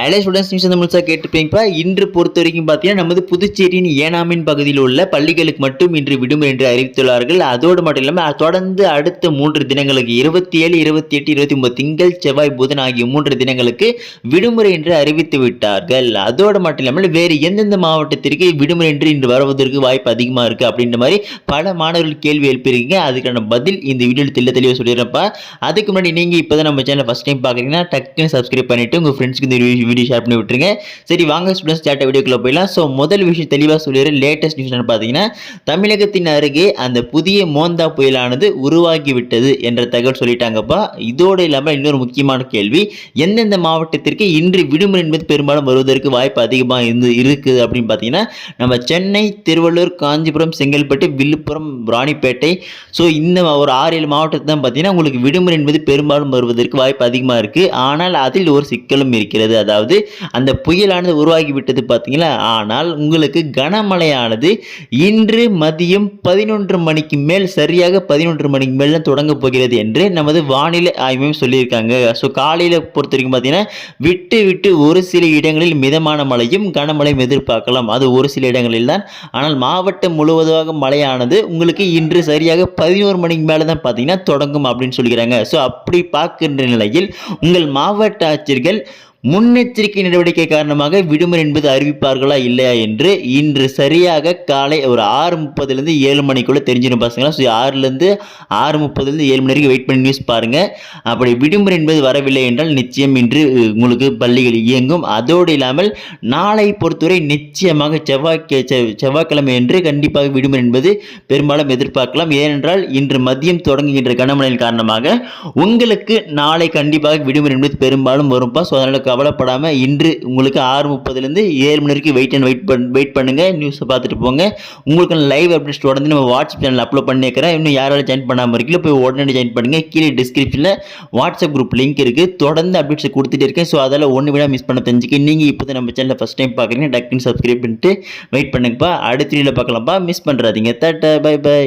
Hello students news வந்து முழுசாக கேட்டுப்பீங்கப்பா. இன்று பொறுத்த வரைக்கும் பார்த்தீங்கன்னா நமது புதுச்சேரியின் ஏனாமின் பகுதியில் உள்ள பள்ளிகளுக்கு மட்டும் இன்று விடுமுறை என்று அறிவித்துள்ளார்கள். அதோடு மட்டும் இல்லாமல் தொடர்ந்து அடுத்த மூன்று தினங்களுக்கு இருபத்தி ஏழு இருபத்தி எட்டு இருபத்தி ஒன்பது திங்கள் செவ்வாய் புதன் ஆகிய மூன்று தினங்களுக்கு விடுமுறை என்று அறிவித்து விட்டார்கள். அதோடு மட்டும் இல்லாமல் வேறு எந்தெந்த மாவட்டத்திற்கு விடுமுறை என்று இன்று வருவதற்கு வாய்ப்பு அதிகமாக இருக்குது அப்படின்ற மாதிரி பல மாணவர்கள் கேள்வி எழுப்பியிருக்கீங்க. அதுக்கான பதில் இந்த வீடியோவில் தெல்ல தெளிவாக சொல்லிடுறப்பா அதுக்கு முன்னாடி நீங்கள் இப்போ தான் நம்ம சேனல் ஃபஸ்ட் டைம் பார்க்குறீங்கன்னா டக்குன்னு சப்ஸ்கிரைப் பண்ணிவிட்டு உங்கள் ஃப்ரெண்ட்ஸ்க்கு இந்த வீடியோ ஷேர் பண்ணி விட்டுருங்க. சரி வாங்க ஸ்டூடெண்ட்ஸ் சேட்ட வீடியோக்குள்ளே போயிடலாம். ஸோ முதல் விஷயம் தெளிவாக சொல்லிடுற லேட்டஸ்ட் நியூஸ் பார்த்தீங்கன்னா தமிழகத்தின் அருகே அந்த புதிய மோந்தா புயலானது உருவாகி விட்டது என்ற தகவல் சொல்லிட்டாங்கப்பா. இதோடு இல்லாமல் இன்னொரு முக்கியமான கேள்வி எந்தெந்த மாவட்டத்திற்கு இன்று விடுமுறை என்பது பெரும்பாலும் வருவதற்கு வாய்ப்பு அதிகமாக இருந்து இருக்குது அப்படின்னு பார்த்தீங்கன்னா நம்ம சென்னை திருவள்ளூர் காஞ்சிபுரம் செங்கல்பட்டு விழுப்புரம் ராணிப்பேட்டை. ஸோ இந்த ஒரு ஆறு ஏழு மாவட்டத்தில் தான் பார்த்தீங்கன்னா உங்களுக்கு விடுமுறை என்பது பெரும்பாலும் வருவதற்கு வாய்ப்பு அதிகமாக இருக்குது ஆனால் அதில் ஒரு சிக்கலும் இருக்கிறது. அதாவது அதாவது அந்த புயலானது உருவாகி விட்டது பார்த்தீங்களா? ஆனால் உங்களுக்கு கனமழையானது இன்று மதியம் பதினொன்று மணிக்கு மேல் சரியாக பதினொன்று மணிக்கு மேல் தான் தொடங்க போகிறது என்று நமது வானிலை ஆய்வு சொல்லியிருக்காங்க. ஸோ காலையில் பொறுத்த வரைக்கும் பார்த்தீங்கன்னா விட்டு விட்டு ஒரு சில இடங்களில் மிதமான மழையும் கனமழையும் எதிர்பார்க்கலாம். அது ஒரு சில இடங்களில் தான். ஆனால் மாவட்டம் முழுவதாக மழையானது உங்களுக்கு இன்று சரியாக பதினோரு மணிக்கு மேலே தான் பார்த்தீங்கன்னா தொடங்கும் அப்படின்னு சொல்லிக்கிறாங்க ஸோ அப்படி பார்க்கின்ற நிலையில் உங்கள் மாவட்ட ஆட்சியர்கள் முன்னெச்சரிக்கை நடவடிக்கை காரணமாக விடுமுறை என்பது அறிவிப்பார்களா இல்லையா என்று இன்று சரியாக காலை ஒரு ஆறு முப்பதுலேருந்து ஏழு மணிக்குள்ளே தெரிஞ்சிடும் பசங்களா. ஸோ ஆறுலேருந்து ஆறு முப்பதுலேருந்து ஏழு மணி வரைக்கும் வெயிட் பண்ணி நியூஸ் பாருங்கள் அப்படி விடுமுறை என்பது வரவில்லை என்றால் நிச்சயம் இன்று உங்களுக்கு பள்ளிகள் இயங்கும். அதோடு இல்லாமல் நாளை பொறுத்தவரை நிச்சயமாக செவ்வாய் செவ்வாய்க்கிழமை என்று கண்டிப்பாக விடுமுறை என்பது பெரும்பாலும் எதிர்பார்க்கலாம். ஏனென்றால் இன்று மதியம் தொடங்குகின்ற கனமழையின் காரணமாக உங்களுக்கு நாளை கண்டிப்பாக விடுமுறை என்பது பெரும்பாலும் வரும்பா. ஸோ அதனால் கவலைப்படாமல் இன்று உங்களுக்கு ஆறு முப்பதுலேருந்து ஏழு மணி வரைக்கும் வெயிட் அண்ட் வெயிட் பண் வெயிட் பண்ணுங்கள் நியூஸை பார்த்துட்டு போங்க. உங்களுக்கு லைவ் அப்டேட்ஸ் தொடர்ந்து நம்ம வாட்ஸ்அப் சேனல் அப்லோட் பண்ணிக்கிறேன். இன்னும் யாராலும் ஜாயின் பண்ணாமல் இருக்கீங்களோ போய் உடனே ஜாயின் பண்ணுங்கள் கீழே டிஸ்கிரிப்ஷனில் வாட்ஸ்அப் குரூப் லிங்க் இருக்குது தொடர்ந்து அப்டேட்ஸை கொடுத்துட்டு இருக்கேன். ஸோ அதெல்லாம் ஒன்று விட மிஸ் பண்ண தெரிஞ்சுக்க. நீங்கள் இப்போ தான் நம்ம சேனலை ஃபஸ்ட் டைம் பார்க்குறீங்க டக்குன்னு சப்ஸ்கிரைப் பண்ணிட்டு வெயிட் பண்ணுங்கப்பா. அடுத்த வீடியோவில் பார்க்கலாம்ப்பா. மிஸ் பண்ணுறாதீங்க தட்ட பை பை